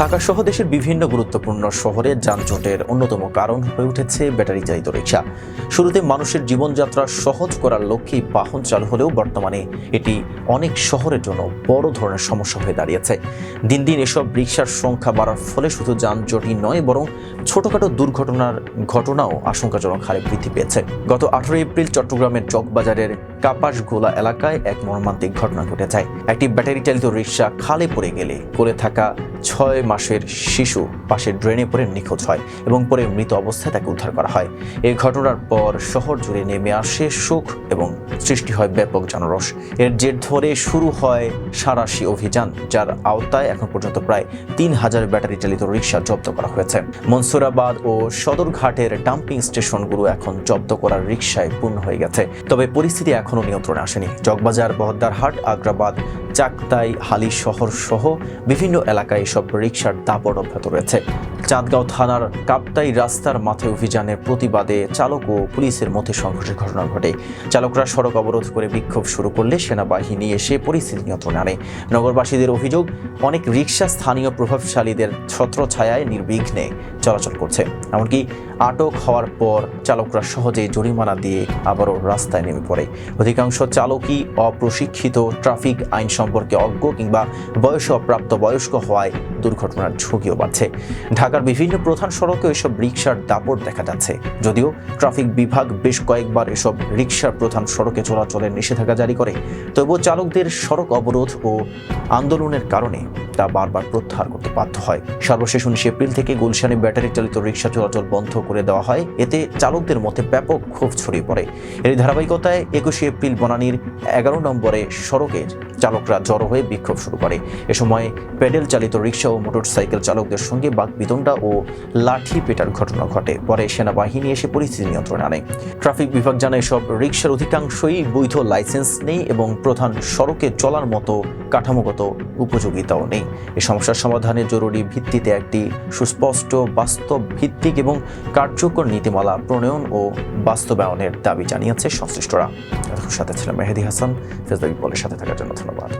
ঢাকা সহ দেশের বিভিন্ন গুরুত্বপূর্ণ শহরে যানজটের অন্যতম কারণ হয়ে উঠেছে ব্যাটারি চালিত রিক্সা। শুরুতে মানুষের জীবনযাত্রা সহজ করার লক্ষ্যে বাহন চালু হলেও বর্তমানে এটি অনেক শহরের জন্য বড় ধরনের সমস্যা হয়ে দাঁড়িয়েছে। দিন দিন এসব রিক্সার সংখ্যা বাড়ার ফলে শুধু যানজটই নয়, বরং ছোটখাটো দুর্ঘটনার ঘটনাও আশঙ্কাজনক হারে বৃদ্ধি পেয়েছে। গত আঠারো এপ্রিল চট্টগ্রামের চকবাজারের কাপাসগোলা এলাকায় এক মর্মান্তিক ঘটনা ঘটে যায় একটি ব্যাটারি চালিত রিক্সা খালে পড়ে গেলে কোলে থাকা ছয় মাসের শিশু পাশে ড্রেনে পড়ে নিখোঁজ হয় এবং পরে মৃত অবস্থায় তাকে উদ্ধার করা হয়। এই ঘটনার পর শহর জুড়ে নেমে আসে সুখ এবং সৃষ্টি হয় ব্যাপক জনরস। এর জের ধরে শুরু হয় সারাশি অভিযান, যার আওতায় এখন পর্যন্ত প্রায় তিন হাজার ব্যাটারি চালিত রিক্সা জব্দ করা হয়েছে। মনসুরাবাদ ও সদরঘাটের ডাম্পিং স্টেশনগুলো এখন জব্দ করার রিক্সায় পূর্ণ হয়ে গেছে। তবে পরিস্থিতি এখনও নিয়ন্ত্রণে আসেনি। চকবাজার বহদ্দারহাট, আগ্রাবাদ চাকতাই, হালি শহর সহ বিভিন্ন এলাকায় এসব রিক্সার দাপট অব্যাহত রয়েছে। চাঁদগাঁও থানার কাপ্তাই রাস্তার মাথায় অভিযানের প্রতিবাদে চালক ও পুলিশের মধ্যে সংঘর্ষের ঘটনা ঘটে। চালকরা সড়ক অবরোধ করে বিক্ষোভ শুরু করলে সেনাবাহিনী এসে পরিস্থিতি নিয়ন্ত্রণে আনে। নগরবাসীদের অভিযোগ, অনেক রিক্সা স্থানীয় প্রভাবশালীদের ছত্রছায়ায় নির্বিঘ্নে চলাচল করছে। এমনকি আটক হওয়ার পর চালকরা সহজে জরিমানা দিয়ে আবারও রাস্তায় নেমে পড়ে। অধিকাংশ চালকই অপ্রশিক্ষিত, ট্রাফিক আইন সম্পর্কে অজ্ঞ কিংবা বয়স অপ্রাপ্ত বয়স্ক হওয়ায় দুর্ঘটনার ঝুঁকিও বাড়ছে। ঢাকার বিভিন্ন প্রধান সড়কে এসব রিক্সার দাপট দেখা যাচ্ছে। যদিও ট্রাফিক বিভাগ বেশ কয়েকবার এসব রিক্সার প্রধান সড়কে চলাচলের নিষেধাজ্ঞা জারি করে, তবুও চালকদের সড়ক অবরোধ ও আন্দোলনের কারণে তা বারবার প্রত্যাহার করতে বাধ্য হয়। সর্বশেষ উনিশ এপ্রিল থেকে গুলশানে ব্যাটারি চালিত রিক্সা চলাচল বন্ধ করে দেওয়া হয়। এতে চালকদের মধ্যে ব্যাপক ক্ষোভ ছড়িয়ে পড়ে। এর ধারাবাহিকতায় একুশে এপ্রিল বনানীর এগারো নম্বরে সড়কে চালকরা জড়ো হয়ে বিক্ষোভ শুরু করে। এ সময় প্যাডেল চালিত রিক্সা ও মোটরসাইকেল চালকদের সঙ্গে বাকবিতণ্ডা ও লাঠি পেটার ঘটনা ঘটে। পরে সেনাবাহিনী এসে পরিস্থিতি নিয়ন্ত্রণে আনে। ট্রাফিক বিভাগ জানায়, সব রিক্সার অধিকাংশই বৈধ লাইসেন্স নেই এবং প্রধান সড়কে চলার মতো কাঠামোগত উপযোগিতাও নেই। এ সমস্যার সমাধানে জরুরি ভিত্তিতে একটি সুস্পষ্ট বাস্তব ভিত্তিক এবং কার্যকর নীতিমালা প্রণয়ন ও বাস্তবায়নের দাবি জানিয়েছে সংশ্লিষ্টরা। সাথে ছিলাম মেহেদি হাসান। ফেসবুক বলের সাথে থাকার জন্য ধন্যবাদ।